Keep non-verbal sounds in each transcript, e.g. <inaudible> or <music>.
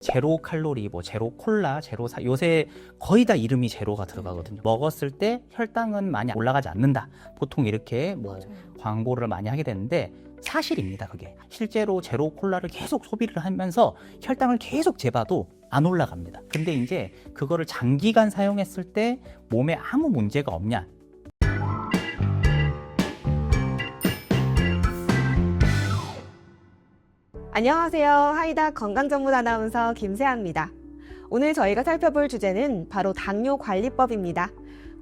제로 칼로리, 뭐 제로 콜라, 제로 사 요새 거의 다 이름이 제로가 들어가거든요. 먹었을 때 혈당은 많이 올라가지 않는다. 보통 이렇게 뭐 광고를 많이 하게 되는데 사실입니다. 그게 실제로 제로 콜라를 계속 소비를 하면서 혈당을 계속 재봐도 안 올라갑니다. 근데 이제 그거를 장기간 사용했을 때 몸에 아무 문제가 없냐? 안녕하세요. 하이다 건강전문 아나운서 김세아입니다. 오늘 저희가 살펴볼 주제는 바로 당뇨 관리법입니다.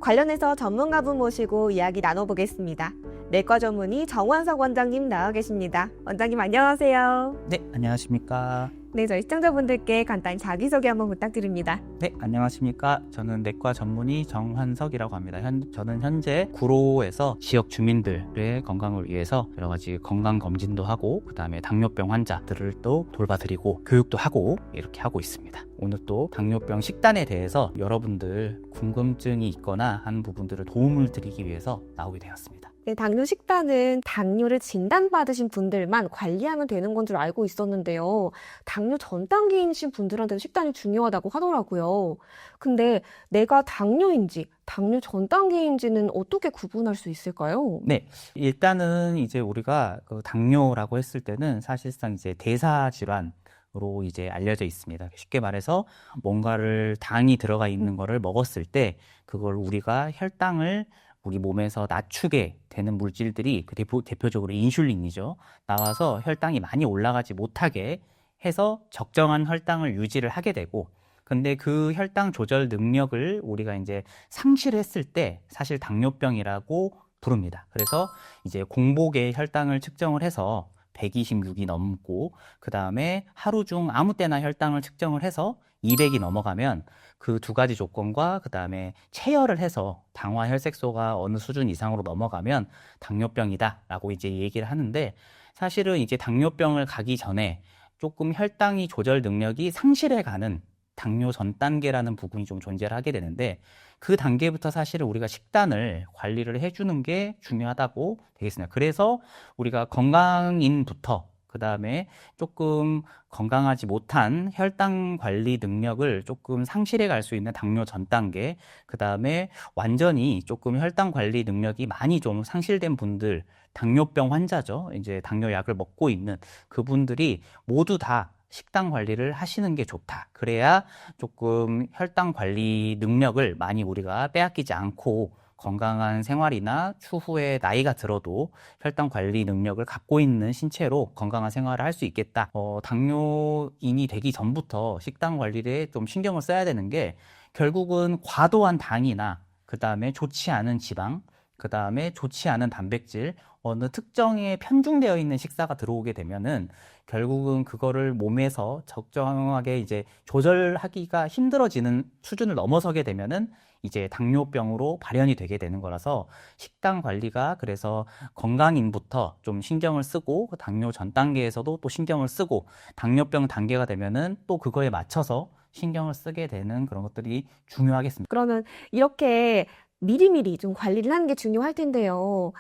관련해서 전문가분 모시고 이야기 나눠보겠습니다. 내과 전문의 정원석 원장님 나와 계십니다. 원장님 안녕하세요. 네, 안녕하십니까? 네, 저희 시청자분들께 간단히 자기소개 한번 부탁드립니다. 네, 안녕하십니까? 저는 내과 전문의 정환석이라고 합니다. 현, 저는 현재 구로에서 지역 주민들의 건강을 위해서 여러 가지 건강 검진도 하고 그다음에 당뇨병 환자들을 또 돌봐드리고 교육도 하고 이렇게 하고 있습니다. 오늘 또 당뇨병 식단에 대해서 여러분들 궁금증이 있거나 하는 부분들을 도움을 드리기 위해서 나오게 되었습니다. 네, 당뇨 식단은 당뇨를 진단받으신 분들만 관리하면 되는 건 줄 알고 있었는데요. 당뇨 전 단계이신 분들한테도 식단이 중요하다고 하더라고요. 근데 내가 당뇨인지 당뇨 전 단계인지는 어떻게 구분할 수 있을까요? 네, 일단은 이제 우리가 그 당뇨라고 했을 때는 사실상 이제 대사 질환으로 이제 알려져 있습니다. 쉽게 말해서 뭔가를 당이 들어가 있는 거를 먹었을 때 그걸 우리가 혈당을 우리 몸에서 낮추게 되는 물질들이 그 대표, 대표적으로 인슐린이죠. 나와서 혈당이 많이 올라가지 못하게 해서 적정한 혈당을 유지를 하게 되고 근데 그 혈당 조절 능력을 우리가 이제 상실했을 때 사실 당뇨병이라고 부릅니다. 그래서 이제 공복에 혈당을 측정을 해서 126이 넘고 그 다음에 하루 중 아무 때나 혈당을 측정을 해서 200이 넘어가면 그 두 가지 조건과 그 다음에 체열을 해서 당화 혈색소가 어느 수준 이상으로 넘어가면 당뇨병이다라고 이제 얘기를 하는데 사실은 이제 당뇨병을 가기 전에 조금 혈당이 조절 능력이 상실해 가는 당뇨 전 단계라는 부분이 좀 존재를 하게 되는데 그 단계부터 사실은 우리가 식단을 관리를 해주는 게 중요하다고 되겠습니다. 그래서 우리가 건강인부터 그 다음에 조금 건강하지 못한 혈당 관리 능력을 조금 상실해 갈 수 있는 당뇨 전 단계, 그 다음에 완전히 조금 혈당 관리 능력이 많이 좀 상실된 분들, 당뇨병 환자죠. 이제 당뇨 약을 먹고 있는 그분들이 모두 다 식단 관리를 하시는 게 좋다. 그래야 조금 혈당 관리 능력을 많이 우리가 빼앗기지 않고 건강한 생활이나 추후에 나이가 들어도 혈당 관리 능력을 갖고 있는 신체로 건강한 생활을 할 수 있겠다. 어, 당뇨인이 되기 전부터 식단 관리에 좀 신경을 써야 되는 게 결국은 과도한 당이나 그 다음에 좋지 않은 지방, 그 다음에 좋지 않은 단백질, 어느 특정에 편중되어 있는 식사가 들어오게 되면은 결국은 그거를 몸에서 적정하게 이제 조절하기가 힘들어지는 수준을 넘어서게 되면은 이제 당뇨병으로 발현이 되게 되는 거라서 식단 관리가 그래서 건강인부터 좀 신경을 쓰고 그 당뇨 전 단계에서도 또 신경을 쓰고 당뇨병 단계가 되면은 또 그거에 맞춰서 신경을 쓰게 되는 그런 것들이 중요하겠습니다. 그러면 이렇게 미리미리 좀 관리를 하는 게 중요할 텐데요.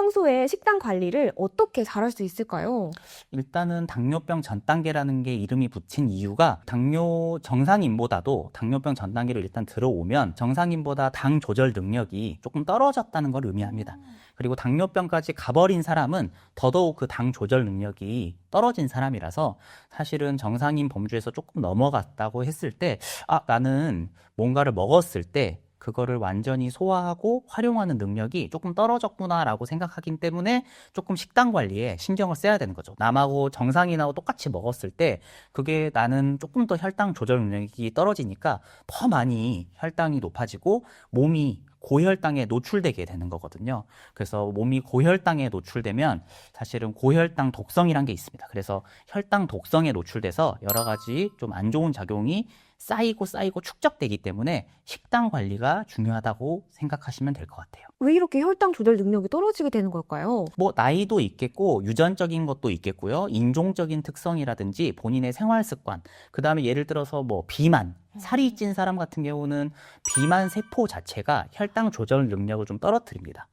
평소에 식단 관리를 어떻게 잘할 수 있을까요? 일단은 당뇨병 전 단계라는 게 이름이 붙인 이유가 당뇨 정상인보다도 당뇨병 전 단계로 일단 들어오면 정상인보다 당 조절 능력이 조금 떨어졌다는 걸 의미합니다. 그리고 당뇨병까지 가버린 사람은 더더욱 그 당 조절 능력이 떨어진 사람이라서 사실은 정상인 범주에서 조금 넘어갔다고 했을 때, 아, 나는 뭔가를 먹었을 때 그거를 완전히 소화하고 활용하는 능력이 조금 떨어졌구나라고 생각하기 때문에 조금 식단 관리에 신경을 써야 되는 거죠. 남하고 정상인하고 똑같이 먹었을 때 그게 나는 조금 더 혈당 조절 능력이 떨어지니까 더 많이 혈당이 높아지고 몸이 고혈당에 노출되게 되는 거거든요. 그래서 몸이 고혈당에 노출되면 사실은 고혈당 독성이란 게 있습니다. 그래서 혈당 독성에 노출돼서 여러 가지 좀 안 좋은 작용이 쌓이고 쌓이고 축적되기 때문에 식단 관리가 중요하다고 생각하시면 될 것 같아요. 왜 이렇게 혈당 조절 능력이 떨어지게 되는 걸까요? 뭐 나이도 있겠고 유전적인 것도 있겠고요. 인종적인 특성이라든지 본인의 생활 습관, 그다음에 예를 들어서 뭐 비만, 살이 찐 사람 같은 경우는 비만 세포 자체가 혈당 조절 능력을 좀 떨어뜨립니다.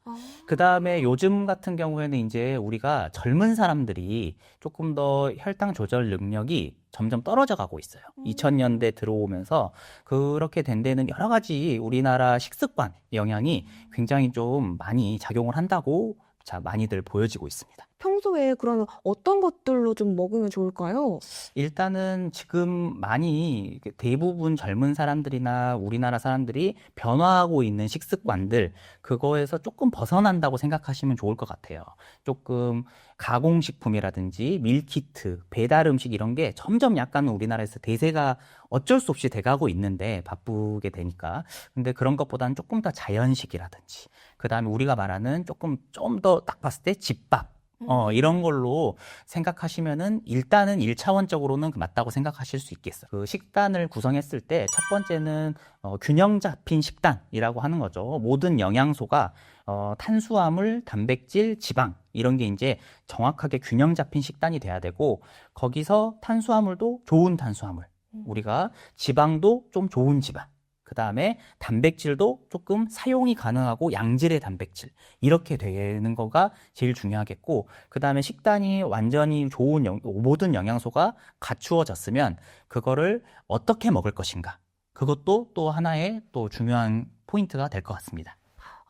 그 다음에 요즘 같은 경우에는 이제 우리가 젊은 사람들이 조금 더 혈당 조절 능력이 점점 떨어져 가고 있어요. 음. 2000년대 들어오면서 그렇게 된 데는 여러 가지 우리나라 식습관 영향이 굉장히 좀 많이 작용을 한다고 자, 많이들 보여지고 있습니다. 평소에 그러면 어떤 것들로 좀 먹으면 좋을까요? 일단은 지금 많이 대부분 젊은 사람들이나 우리나라 사람들이 변화하고 있는 식습관들, 그거에서 조금 벗어난다고 생각하시면 좋을 것 같아요. 조금 가공식품이라든지 밀키트, 배달 음식 이런 게 점점 약간 우리나라에서 대세가 어쩔 수 없이 돼가고 있는데 바쁘게 되니까. 근데 그런 것보다는 조금 더 자연식이라든지, 그 다음에 우리가 말하는 조금 좀 더 딱 봤을 때 집밥, 어, 이런 걸로 생각하시면은 일단은 일차원적으로는 맞다고 생각하실 수 있겠어요. 그 식단을 구성했을 때 첫 번째는 어, 균형 잡힌 식단이라고 하는 거죠. 모든 영양소가 어, 탄수화물, 단백질, 지방 이런 게 이제 정확하게 균형 잡힌 식단이 돼야 되고 거기서 탄수화물도 좋은 탄수화물, 우리가 지방도 좀 좋은 지방. 그 다음에 단백질도 조금 사용이 가능하고 양질의 단백질. 이렇게 되는 거가 제일 중요하겠고, 그 다음에 식단이 완전히 좋은 영- 모든 영양소가 갖추어졌으면 그거를 어떻게 먹을 것인가. 그것도 또 하나의 또 중요한 포인트가 될 것 같습니다.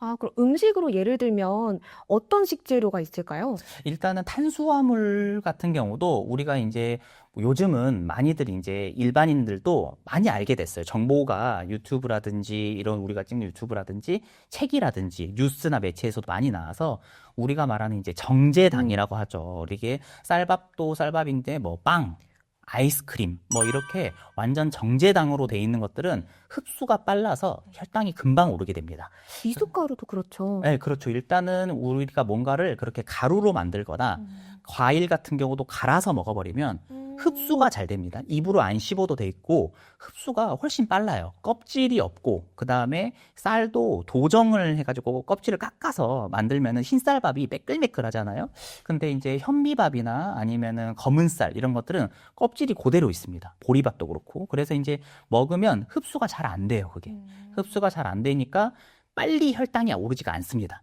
아, 그럼 음식으로 예를 들면 어떤 식재료가 있을까요? 일단은 탄수화물 같은 경우도 우리가 이제 요즘은 많이들 이제 일반인들도 많이 알게 됐어요. 정보가 유튜브라든지 이런 우리가 찍는 유튜브라든지 책이라든지 뉴스나 매체에서도 많이 나와서 우리가 말하는 이제 정제당이라고 하죠. 이게 쌀밥도 쌀밥인데 뭐 빵, 아이스크림 뭐 이렇게 완전 정제당으로 돼 있는 것들은 흡수가 빨라서 혈당이 금방 오르게 됩니다. 미숫가루도 그렇죠. 네, 그렇죠. 일단은 우리가 뭔가를 그렇게 가루로 만들거나 과일 같은 경우도 갈아서 먹어버리면 음. 흡수가 잘 됩니다. 입으로 안 씹어도 돼 있고 흡수가 훨씬 빨라요. 껍질이 없고 그 다음에 쌀도 도정을 해가지고 껍질을 깎아서 만들면은 흰쌀밥이 매끌매끌하잖아요. 근데 이제 현미밥이나 아니면은 검은 쌀 이런 것들은 껍질이 그대로 있습니다. 보리밥도 그렇고 그래서 이제 먹으면 흡수가 잘 안 돼요. 그게 음. 흡수가 잘 안 되니까 빨리 혈당이 오르지가 않습니다.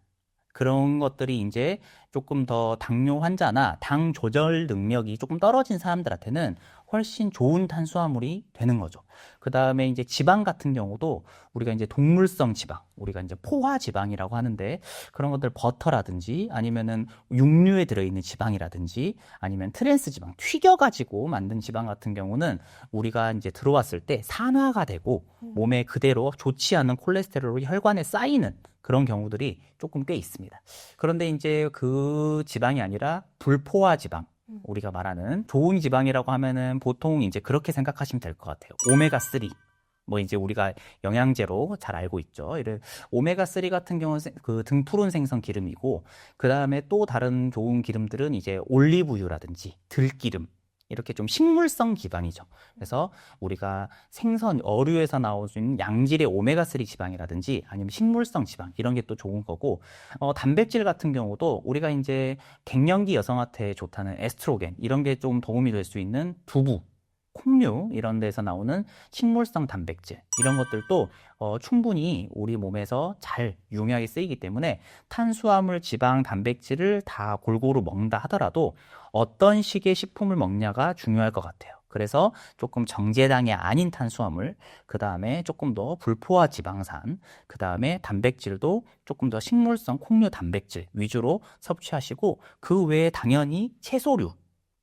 그런 것들이 이제 조금 더 당뇨 환자나 당 조절 능력이 조금 떨어진 사람들한테는 훨씬 좋은 탄수화물이 되는 거죠. 그 다음에 이제 지방 같은 경우도 우리가 이제 동물성 지방, 우리가 이제 포화 지방이라고 하는데 그런 것들 버터라든지 아니면은 육류에 들어있는 지방이라든지 아니면 트랜스 지방, 튀겨가지고 만든 지방 같은 경우는 우리가 이제 들어왔을 때 산화가 되고 몸에 그대로 좋지 않은 콜레스테롤이 혈관에 쌓이는 그런 경우들이 조금 꽤 있습니다. 그런데 이제 그 지방이 아니라 불포화 지방. 우리가 말하는 좋은 지방이라고 하면은 보통 이제 그렇게 생각하시면 될 것 같아요. 오메가 3. 뭐 이제 우리가 영양제로 잘 알고 있죠. 이를 오메가 3 같은 경우는 생- 그 등푸른 생선 기름이고 그 다음에 또 다른 좋은 기름들은 이제 올리브유라든지 들기름 이렇게 좀 식물성 기반이죠. 그래서 우리가 생선, 어류에서 나오는 양질의 오메가3 지방이라든지 아니면 식물성 지방 이런 게 또 좋은 거고 어, 단백질 같은 경우도 우리가 이제 갱년기 여성한테 좋다는 에스트로겐 이런 게 좀 도움이 될 수 있는 두부, 콩류 이런 데서 나오는 식물성 단백질 이런 것들도 어, 충분히 우리 몸에서 잘 유용하게 쓰이기 때문에 탄수화물, 지방, 단백질을 다 골고루 먹는다 하더라도 어떤 식의 식품을 먹냐가 중요할 것 같아요. 그래서 조금 정제당이 아닌 탄수화물, 그 다음에 조금 더 불포화 지방산, 그 다음에 단백질도 조금 더 식물성 콩류 단백질 위주로 섭취하시고 그 외에 당연히 채소류,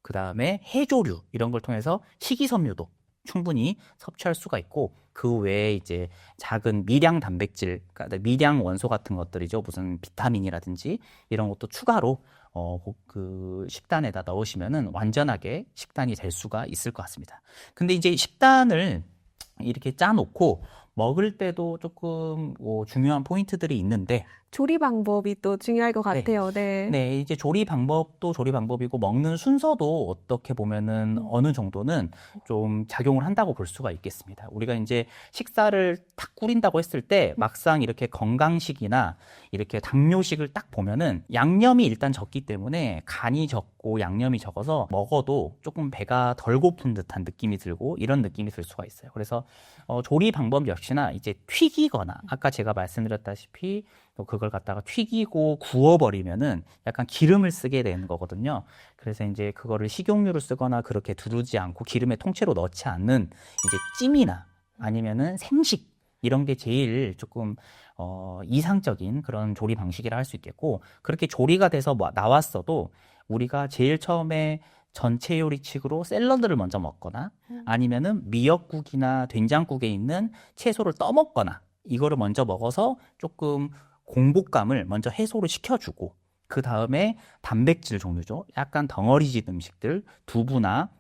그 다음에 해조류 이런 걸 통해서 식이섬유도 충분히 섭취할 수가 있고 그 외에 이제 작은 미량 단백질, 그러니까 미량 원소 같은 것들이죠. 무슨 비타민이라든지 이런 것도 추가로 어, 그 식단에다 넣으시면은 완전하게 식단이 될 수가 있을 것 같습니다. 근데 이제 식단을 이렇게 짜놓고 먹을 때도 조금 뭐 중요한 포인트들이 있는데 조리 방법이 또 중요할 것 네. 같아요. 네. 네, 이제 조리 방법도 조리 방법이고 먹는 순서도 어떻게 보면은 어느 정도는 좀 작용을 한다고 볼 수가 있겠습니다. 우리가 이제 식사를 탁 꾸린다고 했을 때 막상 이렇게 건강식이나 이렇게 당뇨식을 딱 보면은 양념이 일단 적기 때문에 간이 적고 양념이 적어서 먹어도 조금 배가 덜 고픈 듯한 느낌이 들고 이런 느낌이 들 수가 있어요. 그래서 어, 조리 방법 역시 나 이제 튀기거나 아까 제가 말씀드렸다시피 또 그걸 갖다가 튀기고 구워버리면은 약간 기름을 쓰게 되는 거거든요. 그래서 이제 그거를 식용유를 쓰거나 그렇게 두르지 않고 기름에 통째로 넣지 않는 이제 찜이나 아니면은 생식 이런 게 제일 조금 어, 이상적인 그런 조리 방식이라 할 수 있겠고 그렇게 조리가 돼서 뭐 나왔어도 우리가 제일 처음에 전체 요리식으로 샐러드를 먼저 먹거나 아니면은 미역국이나 된장국에 있는 채소를 떠먹거나 이거를 먼저 먹어서 조금 공복감을 먼저 해소를 시켜주고 그 다음에 단백질 종류죠. 약간 덩어리진 음식들, 두부나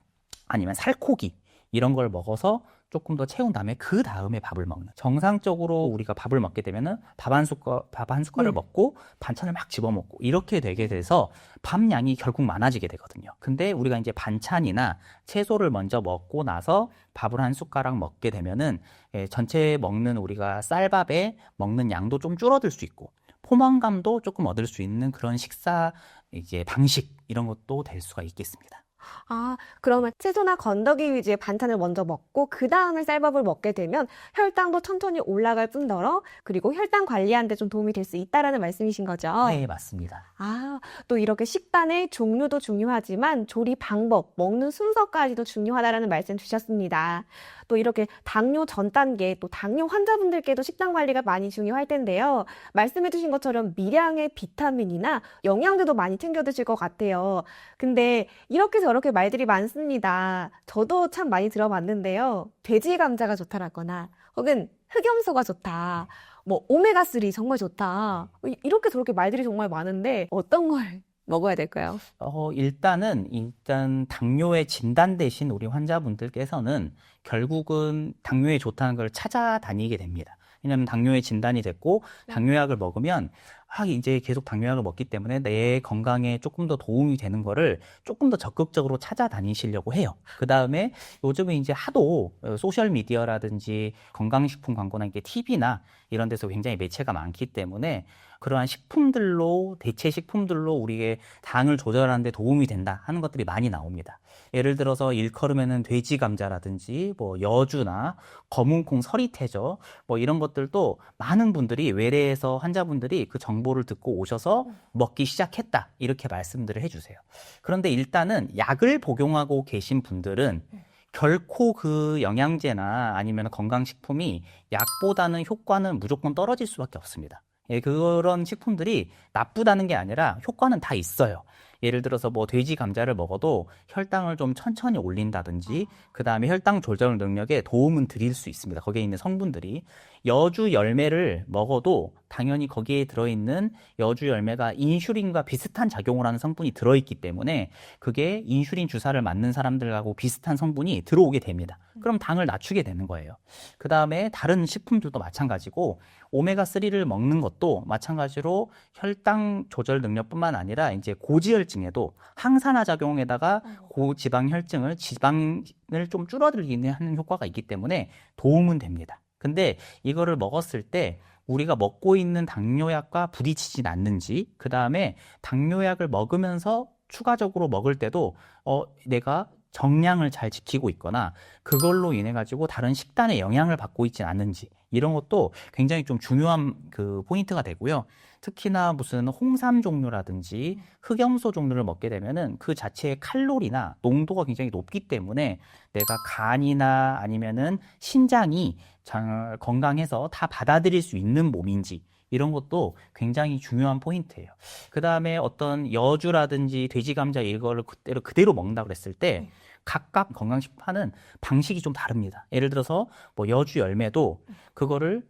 아니면 살코기 이런 걸 먹어서 조금 더 채운 다음에 그 다음에 밥을 먹는. 정상적으로 우리가 밥을 먹게 되면은 밥 한 숟갈 밥한 숟갈을 네. 먹고 반찬을 막 집어 먹고 이렇게 되게 돼서 밥 양이 결국 많아지게 되거든요. 근데 우리가 이제 반찬이나 채소를 먼저 먹고 나서 밥을 한 숟가락 먹게 되면은 예, 전체 먹는 우리가 쌀밥에 먹는 양도 좀 줄어들 수 있고 포만감도 조금 얻을 수 있는 그런 식사 이제 방식 이런 것도 될 수가 있겠습니다. 아, 그러면 채소나 건더기 위주의 반찬을 먼저 먹고 그 다음에 쌀밥을 먹게 되면 혈당도 천천히 올라갈 뿐더러 그리고 혈당 관리하는 데 좀 도움이 될 수 있다라는 말씀이신 거죠? 네, 맞습니다. 아, 또 이렇게 식단의 종류도 중요하지만 조리 방법, 먹는 순서까지도 중요하다라는 말씀 주셨습니다. 또 이렇게 당뇨 전 단계, 또 당뇨 환자분들께도 식단 관리가 많이 중요할 텐데요. 말씀해주신 것처럼 미량의 비타민이나 영양제도 많이 챙겨 드실 것 같아요. 근데 이렇게 저렇게 말들이 많습니다. 저도 참 많이 들어봤는데요. 돼지 감자가 좋다라거나 혹은 흑염소가 좋다. 뭐 오메가3 정말 좋다. 이- 이렇게 저렇게 말들이 정말 많은데 어떤 걸 <laughs> 먹어야 될까요? 어, 일단은, 일단, 당뇨의 진단 대신 우리 환자분들께서는 결국은 당뇨에 좋다는 걸 찾아다니게 됩니다. 왜냐하면 당뇨의 진단이 됐고, 당뇨약을 먹으면, 아, 이제 계속 당뇨약을 먹기 때문에 내 건강에 조금 더 도움이 되는 거를 조금 더 적극적으로 찾아다니시려고 해요. 그 다음에 요즘에 이제 하도 어, 소셜 미디어라든지 건강식품 광고나 이게 TV나 이런 데서 굉장히 매체가 많기 때문에 그러한 식품들로 대체 식품들로 우리의 당을 조절하는 데 도움이 된다 하는 것들이 많이 나옵니다. 예를 들어서 일컬으면은 돼지 감자라든지 뭐 여주나 검은콩 서리태죠. 뭐 이런 것들도 많은 분들이 외래에서 환자분들이 그 정보를 듣고 오셔서 먹기 시작했다. 이렇게 말씀들을 해 주세요. 그런데 일단은 약을 복용하고 계신 분들은 결코 그 영양제나 아니면 건강식품이 약보다는 효과는 무조건 떨어질 수밖에 없습니다. 예, 그런 식품들이 나쁘다는 게 아니라 효과는 다 있어요. 예를 들어서 뭐 돼지 감자를 먹어도 혈당을 좀 천천히 올린다든지 그 다음에 혈당 조절 능력에 도움은 드릴 수 있습니다. 거기에 있는 성분들이 여주 열매를 먹어도 당연히 거기에 들어있는 여주 열매가 인슐린과 비슷한 작용을 하는 성분이 들어있기 때문에 그게 인슐린 주사를 맞는 사람들하고 비슷한 성분이 들어오게 됩니다. 그럼 당을 낮추게 되는 거예요. 그 다음에 다른 식품들도 마찬가지고 오메가3를 먹는 것도 마찬가지로 혈당 조절 능력뿐만 아니라 이제 고지혈증에도 항산화 작용에다가 고지방 혈증을 지방을 좀 줄어들게 하는 효과가 있기 때문에 도움은 됩니다. 근데 이거를 먹었을 때 우리가 먹고 있는 당뇨약과 부딪히진 않는지, 그 다음에 당뇨약을 먹으면서 추가적으로 먹을 때도 어, 내가 정량을 잘 지키고 있거나 그걸로 인해 가지고 다른 식단에 영향을 받고 있지 않는지 이런 것도 굉장히 좀 중요한 그 포인트가 되고요. 특히나 무슨 홍삼 종류라든지 흑염소 종류를 먹게 되면은 그 자체의 칼로리나 농도가 굉장히 높기 때문에 내가 간이나 아니면은 신장이 잘 건강해서 다 받아들일 수 있는 몸인지 이런 것도 굉장히 중요한 포인트예요. 그 다음에 어떤 여주라든지 돼지 감자 이거를 그대로 그대로 먹는다 그랬을 때 각각 건강식품 하는 방식이 좀 다릅니다. 예를 들어서 뭐 여주 열매도 그거를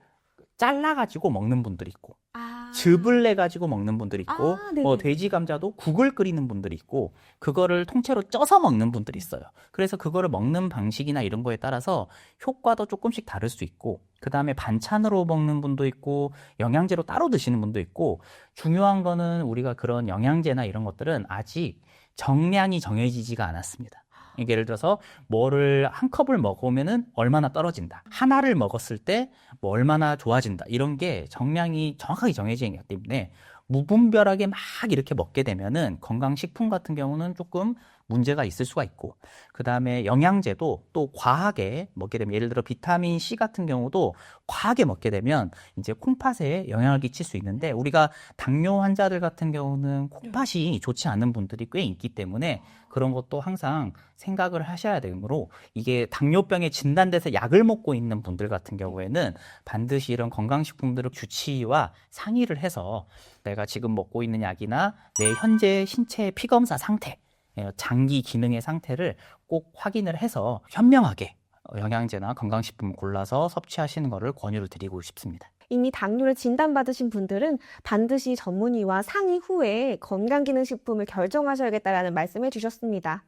잘라가지고 먹는 분들이 있고 아, 즙을 내 가지고 먹는 분들이 있고 아, 네네. 뭐 돼지 감자도 국을 끓이는 분들이 있고 그거를 통째로 쪄서 먹는 분들이 있어요. 그래서 그거를 먹는 방식이나 이런 거에 따라서 효과도 조금씩 다를 수 있고 그 다음에 반찬으로 먹는 분도 있고 영양제로 따로 드시는 분도 있고 중요한 거는 우리가 그런 영양제나 이런 것들은 아직 정량이 정해지지가 않았습니다. 이게 예를 들어서 뭐를 한 컵을 먹으면은 얼마나 떨어진다. 하나를 먹었을 때 뭐 얼마나 좋아진다. 이런 게 정량이 정확하게 정해져 있기 때문에 무분별하게 막 이렇게 먹게 되면은 건강식품 같은 경우는 조금 문제가 있을 수가 있고 그 다음에 영양제도 또 과하게 먹게 되면 예를 들어 비타민 C 같은 경우도 과하게 먹게 되면 이제 콩팥에 영향을 끼칠 수 있는데 우리가 당뇨 환자들 같은 경우는 콩팥이 좋지 않은 분들이 꽤 있기 때문에 그런 것도 항상 생각을 하셔야 되므로 이게 당뇨병에 진단돼서 약을 먹고 있는 분들 같은 경우에는 반드시 이런 건강식품들을 주치의와 상의를 해서 내가 지금 먹고 있는 약이나 내 현재 신체 피검사 상태, 예, 장기 기능의 상태를 꼭 확인을 해서 현명하게 영양제나 건강식품 골라서 섭취하시는 것을 권유를 드리고 싶습니다. 이미 당뇨를 진단받으신 분들은 반드시 전문의와 상의 후에 건강기능식품을 결정하셔야겠다라는 말씀해 주셨습니다.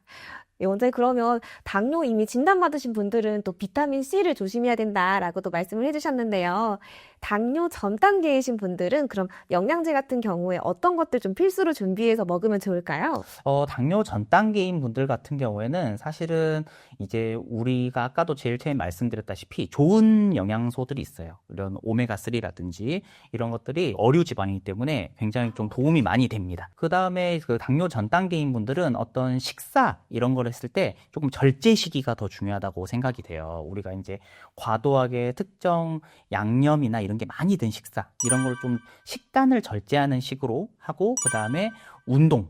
예, 원장님 그러면 당뇨 이미 진단받으신 분들은 또 비타민 C를 조심해야 된다라고도 말씀을 해주셨는데요. 당뇨 전 단계이신 분들은 그럼 영양제 같은 경우에 어떤 것들 좀 필수로 준비해서 먹으면 좋을까요? 어, 당뇨 전 단계인 분들 같은 경우에는 사실은 이제 우리가 아까도 제일 처음에 말씀드렸다시피 좋은 영양소들이 있어요. 이런 오메가3라든지 이런 것들이 어류 지방이기 때문에 굉장히 좀 도움이 많이 됩니다. 그 다음에 그 당뇨 전 단계인 분들은 어떤 식사 이런 걸 했을 때 조금 절제 시기가 더 중요하다고 생각이 돼요. 우리가 이제 과도하게 특정 양념이나 이런 게 많이 든 식사 이런 걸 좀 식단을 절제하는 식으로 하고 그 다음에 운동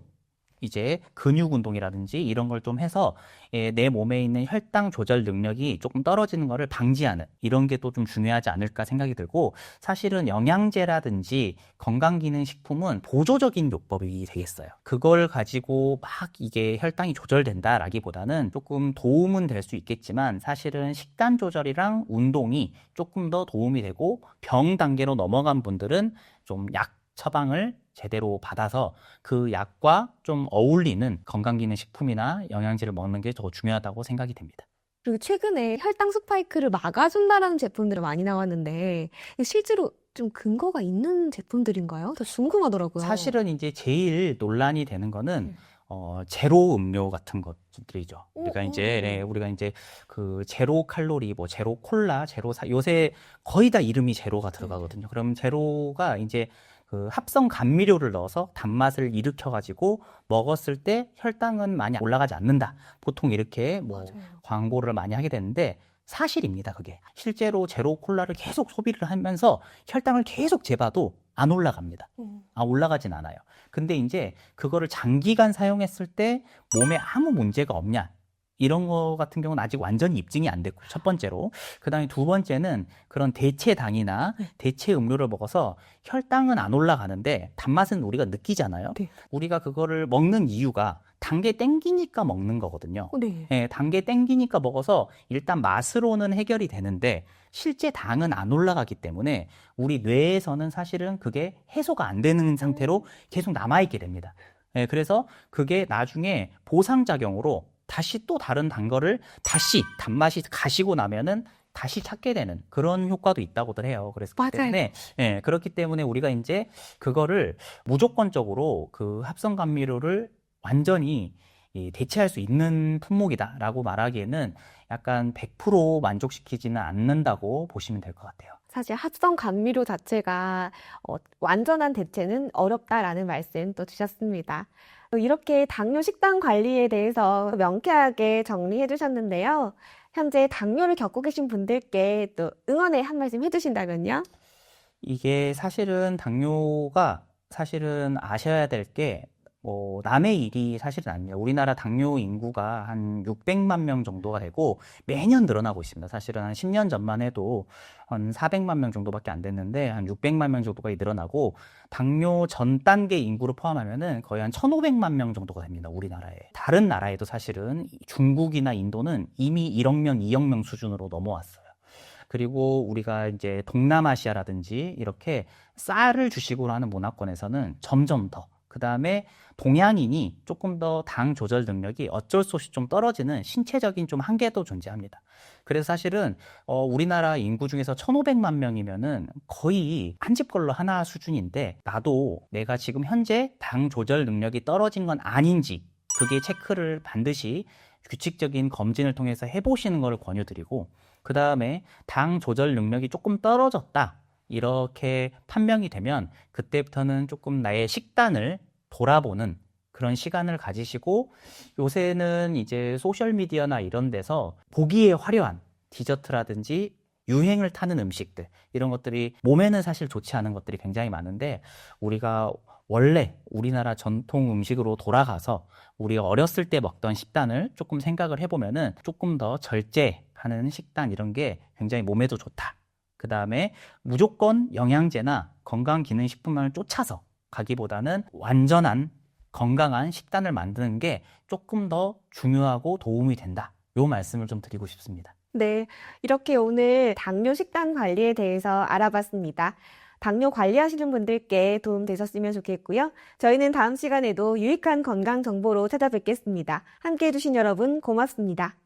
이제 근육 운동이라든지 이런 걸 좀 해서 예, 내 몸에 있는 혈당 조절 능력이 조금 떨어지는 것을 방지하는 이런 게 또 좀 중요하지 않을까 생각이 들고 사실은 영양제라든지 건강기능식품은 보조적인 요법이 되겠어요. 그걸 가지고 막 이게 혈당이 조절된다라기보다는 조금 도움은 될 수 있겠지만 사실은 식단 조절이랑 운동이 조금 더 도움이 되고 병 단계로 넘어간 분들은 좀 약 처방을 제대로 받아서 그 약과 좀 어울리는 건강기능 식품이나 영양제를 먹는 게 더 중요하다고 생각이 됩니다. 그리고 최근에 혈당 스파이크를 막아준다라는 제품들이 많이 나왔는데 실제로 좀 근거가 있는 제품들인가요? 더 궁금하더라고요. 사실은 이제 제일 논란이 되는 거는 네. 어, 제로 음료 같은 것들이죠. 오, 우리가 오. 이제 네, 우리가 이제 그 제로 칼로리, 뭐 제로 콜라, 제로 사 요새 거의 다 이름이 제로가 들어가거든요. 그럼 제로가 이제 그 합성 감미료를 넣어서 단맛을 일으켜 가지고 먹었을 때 혈당은 많이 올라가지 않는다. 보통 이렇게 뭐 맞아요. 광고를 많이 하게 되는데 사실입니다, 그게. 실제로 제로 콜라를 계속 소비를 하면서 혈당을 계속 재봐도 안 올라갑니다. 음. 아, 올라가진 않아요. 근데 이제 그거를 장기간 사용했을 때 몸에 아무 문제가 없냐? 이런 거 같은 경우는 아직 완전히 입증이 안 됐고, 첫 번째로. 그 다음에 두 번째는 그런 대체 당이나 네. 대체 음료를 먹어서 혈당은 안 올라가는데 단맛은 우리가 느끼잖아요. 네. 우리가 그거를 먹는 이유가 단게 땡기니까 먹는 거거든요. 어, 네. 예, 단게 땡기니까 먹어서 일단 맛으로는 해결이 되는데 실제 당은 안 올라가기 때문에 우리 뇌에서는 사실은 그게 해소가 안 되는 상태로 계속 남아 있게 됩니다. 예, 그래서 그게 나중에 보상 작용으로 다시 또 다른 단 거를 다시 단맛이 가시고 나면은 다시 찾게 되는 그런 효과도 있다고들 해요. 그래서 맞아요. 때문에 예, 그렇기 때문에 우리가 이제 그거를 무조건적으로 그 합성 감미료를 완전히 이 대체할 수 있는 품목이다라고 말하기에는 약간 100% 만족시키지는 않는다고 보시면 될 것 같아요. 사실 합성 감미료 자체가 어, 완전한 대체는 어렵다라는 말씀 또 주셨습니다. 이렇게 당뇨 식단 관리에 대해서 명쾌하게 정리해 주셨는데요. 현재 당뇨를 겪고 계신 분들께 또 응원의 한 말씀 해주신다면요? 이게 사실은 당뇨가 사실은 아셔야 될 게 뭐 남의 일이 사실은 아니에요. 우리나라 당뇨 인구가 한 600만 명 정도가 되고 매년 늘어나고 있습니다. 사실은 한 10년 전만 해도 한 400만 명 정도밖에 안 됐는데 한 600만 명 정도가 늘어나고 당뇨 전 단계 인구를 포함하면은 거의 한 1,500만 명 정도가 됩니다. 우리나라에. 다른 나라에도 사실은 중국이나 인도는 이미 1억 명, 2억 명 수준으로 넘어왔어요. 그리고 우리가 이제 동남아시아라든지 이렇게 쌀을 주식으로 하는 문화권에서는 점점 더, 그 다음에 동양인이 조금 더 당 조절 능력이 어쩔 수 없이 좀 떨어지는 신체적인 좀 한계도 존재합니다. 그래서 사실은 어, 우리나라 인구 중에서 1,500만 명이면은 거의 한 집 걸로 하나 수준인데 나도 내가 지금 현재 당 조절 능력이 떨어진 건 아닌지 그게 체크를 반드시 규칙적인 검진을 통해서 해보시는 것을 권유드리고 그 다음에 당 조절 능력이 조금 떨어졌다. 이렇게 판명이 되면 그때부터는 조금 나의 식단을 돌아보는 그런 시간을 가지시고 요새는 이제 소셜미디어나 이런 데서 보기에 화려한 디저트라든지 유행을 타는 음식들 이런 것들이 몸에는 사실 좋지 않은 것들이 굉장히 많은데 우리가 원래 우리나라 전통 음식으로 돌아가서 우리가 어렸을 때 먹던 식단을 조금 생각을 해보면은 조금 더 절제하는 식단 이런 게 굉장히 몸에도 좋다. 그 다음에 무조건 영양제나 건강기능식품만을 쫓아서 가기보다는 완전한 건강한 식단을 만드는 게 조금 더 중요하고 도움이 된다. 요 말씀을 좀 드리고 싶습니다. 네, 이렇게 오늘 당뇨 식단 관리에 대해서 알아봤습니다. 당뇨 관리하시는 분들께 도움 되셨으면 좋겠고요. 저희는 다음 시간에도 유익한 건강 정보로 찾아뵙겠습니다. 함께 해주신 여러분 고맙습니다.